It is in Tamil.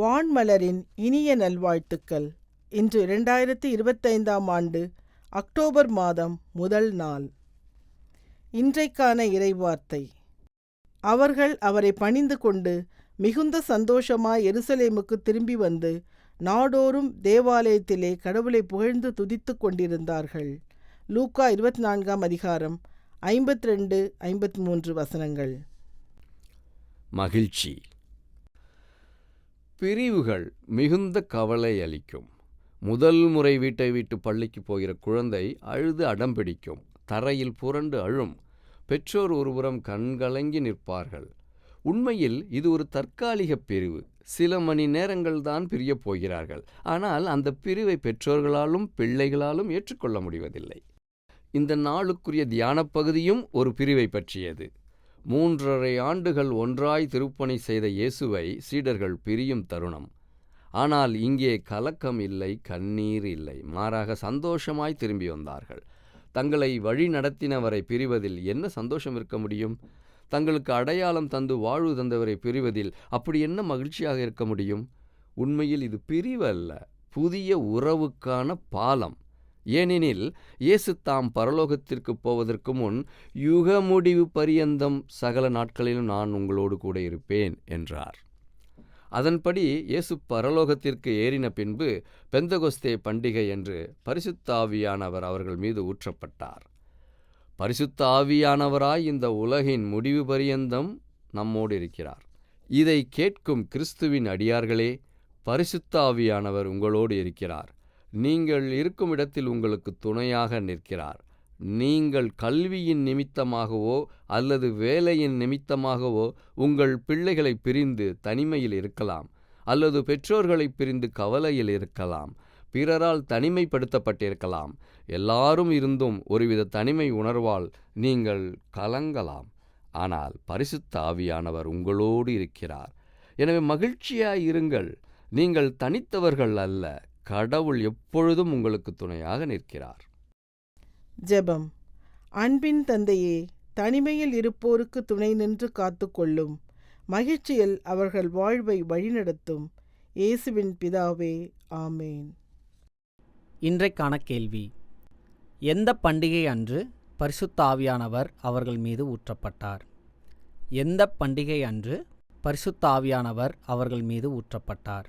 வான்மலரின் இனிய நல்வாழ்த்துக்கள். இன்று இரண்டாயிரத்தி இருபத்தைந்தாம் ஆண்டு அக்டோபர் மாதம் முதல் நாள். இன்றைக்கான இறைவார்த்தை. அவர்கள் அவரை பணிந்து கொண்டு மிகுந்த சந்தோஷமாய் எருசலேமுக்கு திரும்பி வந்து நாடோறும் தேவாலயத்திலே கடவுளை புகழ்ந்து துதித்துக் கொண்டிருந்தார்கள். லூக்கா இருபத்தி நான்காம் அதிகாரம் ஐம்பத்தி ரெண்டு ஐம்பத்தி மூன்று வசனங்கள். மகிழ்ச்சி. பிரிவுகள் மிகுந்த கவலை அளிக்கும். முதல் முறை வீட்டை விட்டு பள்ளிக்கு போகிற குழந்தை அழுது அடம் பிடிக்கும். தரையில் புரண்டு அழும். பெற்றோர் ஒருபுறம் கண்கலங்கி நிற்பார்கள். உண்மையில் இது ஒரு தற்காலிக பிரிவு. சில மணி நேரங்கள் தான் பிரியப் போகிறார்கள். ஆனால் அந்த பிரிவை பெற்றோர்களாலும் பிள்ளைகளாலும் ஏற்றுக்கொள்ள முடிவதில்லை. இந்த நாளுக்குரிய தியானப் பகுதியும் ஒரு பிரிவை பற்றியது. மூன்றரை ஆண்டுகள் ஒன்றாய் திருப்பணி செய்த இயேசுவை சீடர்கள் பிரியும் தருணம். ஆனால் இங்கே கலக்கம் இல்லை கண்ணீர் இல்லை. மாறாக சந்தோஷமாய் திரும்பி வந்தார்கள். தங்களை வழி நடத்தினவரை பிரிவதில் என்ன சந்தோஷம் இருக்க முடியும்? தங்களுக்கு அடையாளம் தந்து வாழ்வு தந்தவரை பிரிவதில் அப்படி என்ன மகிழ்ச்சியாக இருக்க முடியும்? உண்மையில் இது பிரிவு அல்ல புதிய உறவுக்கான பாலம். ஏனெனில் இயேசு தாம் பரலோகத்திற்கு போவதற்கு முன் யுக முடிவு பரியந்தம் சகல நாட்களிலும் நான் உங்களோடு கூட இருப்பேன் என்றார். அதன்படி இயேசு பரலோகத்திற்கு ஏறின பின்பு பெந்தகொஸ்தே பண்டிகை என்று பரிசுத்தாவியானவர் அவர்கள் மீது ஊற்றப்பட்டார். பரிசுத்த ஆவியானவராய் இந்த உலகின் முடிவு பரியந்தம் நம்மோடு இருக்கிறார். இதை கேட்கும் கிறிஸ்துவின் அடியார்களே பரிசுத்த ஆவியானவர் உங்களோடு இருக்கிறார். நீங்கள் இருக்கும் இடத்தில் உங்களுக்கு துணையாக நிற்கிறார். நீங்கள் கல்வியின் நிமித்தமாகவோ அல்லது வேலையின் நிமித்தமாகவோ உங்கள் பிள்ளைகளை பிரிந்து தனிமையில் இருக்கலாம் அல்லது பெற்றோர்களை பிரிந்து கவலையில் இருக்கலாம் பிறரால் தனிமைப்படுத்தப்பட்டிருக்கலாம். எல்லாரும் இருந்தும் ஒருவித தனிமை உணர்வால் நீங்கள் கலங்கலாம். ஆனால் பரிசுத்த ஆவியானவர் உங்களோடு இருக்கிறார். எனவே மகிழ்ச்சியாய் இருங்கள். நீங்கள் தனித்தவர்கள் அல்ல கடவுள் எப்பொழுதும் உங்களுக்கு துணையாக நிற்கிறார். ஜெபம். அன்பின் தந்தையே தனிமையில் இருப்போருக்கு துணை நின்று காத்துக்கொள்ளும். மகிழ்ச்சியில் அவர்கள் வாழ்வை வழிநடத்தும். இயேசுவின் பிதாவே ஆமேன். இன்றைக்கான கேள்வி. எந்த பண்டிகை அன்று பரிசுத்த ஆவியானவர் அவர்கள் மீது ஊற்றப்பட்டார்? எந்த பண்டிகை அன்று பரிசுத்த ஆவியானவர் அவர்கள் மீது ஊற்றப்பட்டார்?